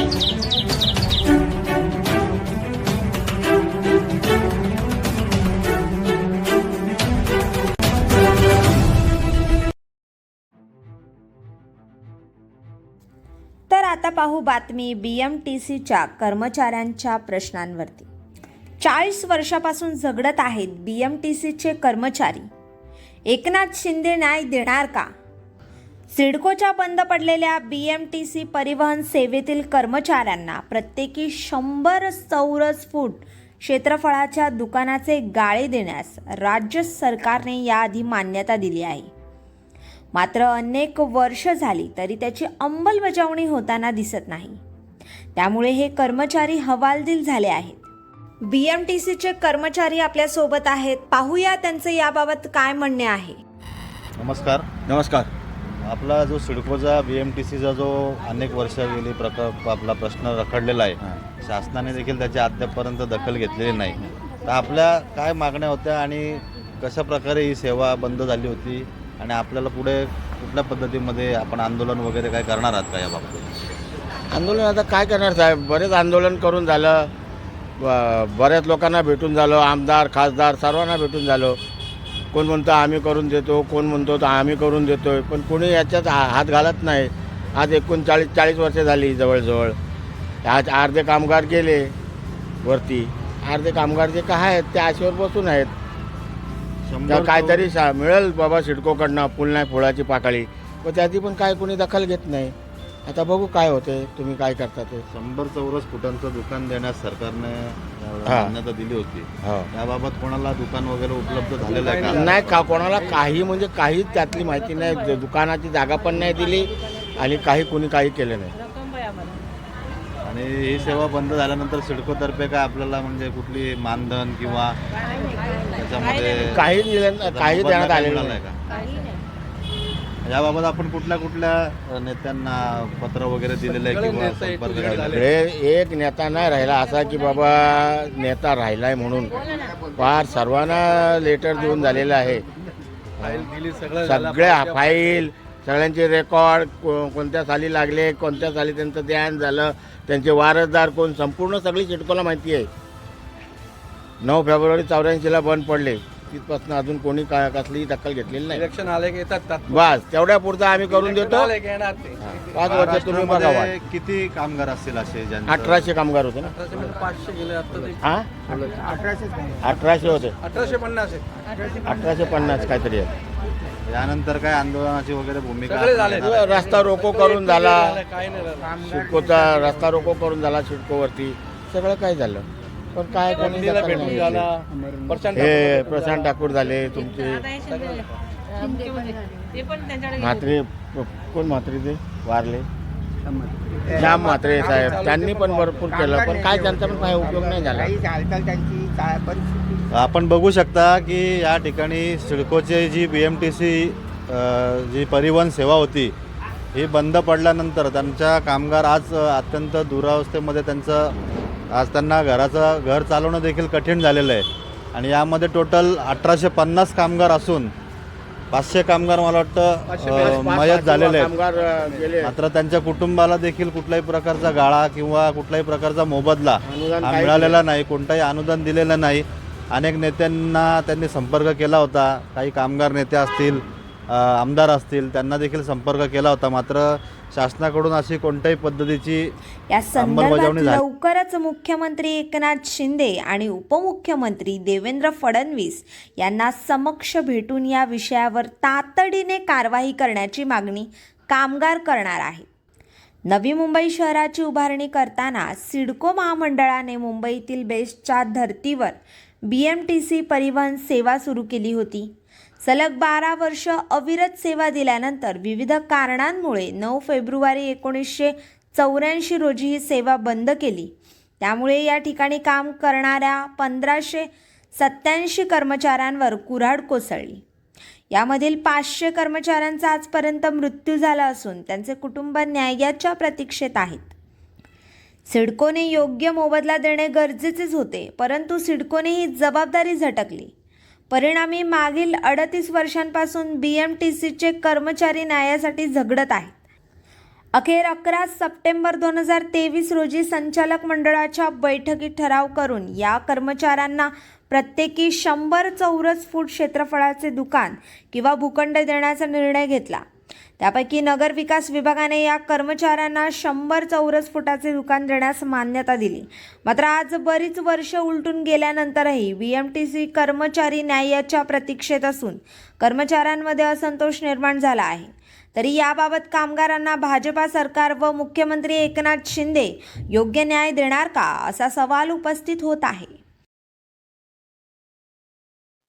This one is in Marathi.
तर आता पाहू बातमी बी एम टी सीच्या कर्मचाऱ्यांच्या प्रश्नांवरती. चाळीस वर्षापासून झगडत आहेत बी एम टी सीचे कर्मचारी. एकनाथ शिंदे न्याय देणार का? सिडकोच्या बंद पडलेल्या बी एम टी सी परिवहन सेवेतील कर्मचाऱ्यांना प्रत्येकी शंभर चौरस फूट क्षेत्रफळाच्या दुकानाचे गाळे देण्यास राज्य सरकारने याआधी मान्यता दिली आहे. मात्र अनेक वर्ष झाली तरी त्याची अंमलबजावणी होताना दिसत नाही. त्यामुळे हे कर्मचारी हवालदिल झाले आहेत. बी एम टी सीचे कर्मचारी आपल्यासोबत आहेत. पाहूया त्यांचे याबाबत काय म्हणणे आहे. नमस्कार. नमस्कार. आपला जो सिडकोचा बी एम टी सीचा जो अनेक वर्ष गेली प्रकल्प आपला प्रश्न रखडलेला आहे शासनाने देखील त्याची अद्यापपर्यंत दखल घेतलेली नाही. तर आपल्या काय मागण्या होत्या आणि कशा प्रकारे ही सेवा बंद झाली होती आणि आपल्याला पुढे कुठल्या पद्धतीमध्ये आपण आंदोलन वगैरे काय करणार आहात का या बाबतीत? आंदोलन आता काय करणार साहेब? बरेच आंदोलन करून झालं. बऱ्याच लोकांना भेटून झालं. आमदार खासदार सर्वांना भेटून झालं. कोण म्हणतो आम्ही करून देतो कोण म्हणतो तर आम्ही करून देतोय. पण कोणी याच्यात हा- हात घालत नाही. आज एकोणचाळीस चाळीस वर्ष झाली जवळजवळ. आज अर्धे कामगार गेले वरती. अर्धे कामगार जे काय आहेत ते आशेवर बसून आहेत. तर काहीतरी सा मिळेल बाबा सिडकोकडनं फुल नाही फुलाची पाकळी. पण त्याची पण काय कोणी दखल घेत नाही. आता बघू काय होते तुम्ही काय करता ते. शंभर चौरस फुटांचं दुकान देण्यास सरकारने हा. मान्यता दिली होती. हो. याबाबत कोणाला दुकान वगैरे उपलब्ध झालेलं आहे का? नाही का कोणाला काही म्हणजे काहीच त्यातली माहिती नाही. दुकानाची जागा पण नाही दिली आणि काही कोणी काही केलं नाही. आणि ही सेवा बंद झाल्यानंतर सिडकोतर्फे काय आपल्याला म्हणजे कुठली मानधन किंवा त्याच्यामध्ये काही दिलं काही देण्यात आलेलं नाही. का? याबाबत आपण कुठल्या कुठल्या नेत्यांना पत्र वगैरे दिलेलं आहे किंवा संपर्क? सगळे एक नेता नाही राहिला असा की बाबा नेता राहिलाय म्हणून. फार सर्वांना लेटर देऊन झालेलं आहे. सगळ्या फाईल सगळ्यांचे रेकॉर्ड कोणत्या साली लागले कोणत्या साली त्यांचं ध्यान झालं त्यांचे वारसदार कोण संपूर्ण सगळी चिटकोला माहिती आहे. नऊ फेब्रुवारी चौऱ्याऐंशीला बंद पडले. तिथपासून अजून कोणी का कसलीही दखल घेतलेली नाही. इलेक्शन आले की येतात तात. बस तेवढ्या पुरतं आम्ही करून देतो. पाच वर्ष तुम्ही बघावा महाराष्ट्रामध्ये किती कामगार असतील असे ज्यांचं- अठराशे कामगार होते ना. अठराशे मध्ये पाचशे गेले आता ते. हा? अठराशे होते. अठराशे पन्नास आहे अठराशे पन्नास काहीतरी आहे यानंतर काय आंदोलनाची वगैरे भूमिका सगळे झाले. आहे? रस्ता रोको करून झाला. काही नाही. सिडकोचा रस्ता रोको करून झाला सिडकोवरती सगळं काय झालं? पण काय कोणी मंदिरला दखल भेटून नाही. झाला. घेतली. प्रशांत हे ठाकूर प्रशांत ठाकूर झाले तुमचे म्हात्रे कोण म्हात्रे ते? वारले. श्याम म्हात्रे साहेब त्यांनी पण भरपूर केलं पण काय त्यांचा पण काय उपयोग नाही झाला. आपण बघू शकता की या ठिकाणी सिडकोची जी बी एम टी सी जी परिवहन सेवा होती ही बंद पडल्यानंतर त्यांच्या कामगार आज अ, अत्यंत दुरावस्थेमध्ये त्यांचं आज त्यांना घराचं घर चालवणं देखील कठीण झालेलं आहे. आणि यामध्ये टोटल अठराशे पन्नास कामगार असून पाचशे कामगार मला वाटतं मयत झालेले आहेत. मात्र त्यांच्या कुटुंबाला देखील कुठल्याही प्रकारचा गाळा किंवा कुठल्याही प्रकारचा मोबदला मिळालेला नाही कोणताही अनुदान दिलेलं नाही. अनेक नेत्यांना त्यांनी संपर्क केला होता काही कामगार नेते असतील आमदार असतील त्यांना देखील संपर्क केला होता. मात्र शासनाकडून अशी कोणत्याही पद्धतीची या संदर्भात अंमलबजावणी झाली. लवकरच मुख्यमंत्री एकनाथ शिंदे आणि उपमुख्यमंत्री देवेंद्र फडणवीस यांना समक्ष भेटून या विषयावर तातडीने कारवाई करण्याची मागणी कामगार करणार आहेत नवी मुंबई शहराची उभारणी करताना सिडको महामंडळाने मुंबईतील बेस्टच्या धर्तीवर बी एम टी सी परिवहन सेवा सुरू केली होती सलग बारा वर्ष अविरत सेवा दिल्यानंतर विविध कारणांमुळे नऊ फेब्रुवारी एकोणीसशे चौऱ्याऐंशी रोजी ही सेवा बंद केली. त्यामुळे या ठिकाणी काम करणाऱ्या पंधराशे सत्याऐंशी कर्मचाऱ्यांवर कुऱ्हाड कोसळली. यामधील पाचशे कर्मचाऱ्यांचा आजपर्यंत मृत्यू झाला असून त्यांचे कुटुंब न्यायाच्या प्रतीक्षेत आहेत. सिडकोने योग्य मोबदला देणे गरजेचेच होते परंतु सिडकोने ही जबाबदारी झटकली. परिणामी मागील अडतीस वर्षांपासून बी एम टी सीचे कर्मचारी न्यायासाठी झगडत आहेत. अखेर अकरा सप्टेंबर दोन हजार तेवीस रोजी संचालक मंडळाच्या बैठकीत ठराव करून या कर्मचाऱ्यांना प्रत्येकी शंभर चौरस फूट क्षेत्रफळाचे दुकान किंवा भूखंड देण्याचा निर्णय घेतला. त्यापैकी नगर विकास विभागाने या कर्मचाऱ्यांना शंभर चौरस फुटाचे दुकान देण्यास मान्यता दिली. मात्र आज बरीच वर्ष उलटून गेल्यानंतरही बी एम टी सी कर्मचारी न्यायाच्या प्रतीक्षेत असून कर्मचाऱ्यांमध्ये असंतोष निर्माण झाला आहे. तरी याबाबत कामगारांना भाजपा सरकार व मुख्यमंत्री एकनाथ शिंदे योग्य न्याय देणार का असा सवाल उपस्थित होत आहे.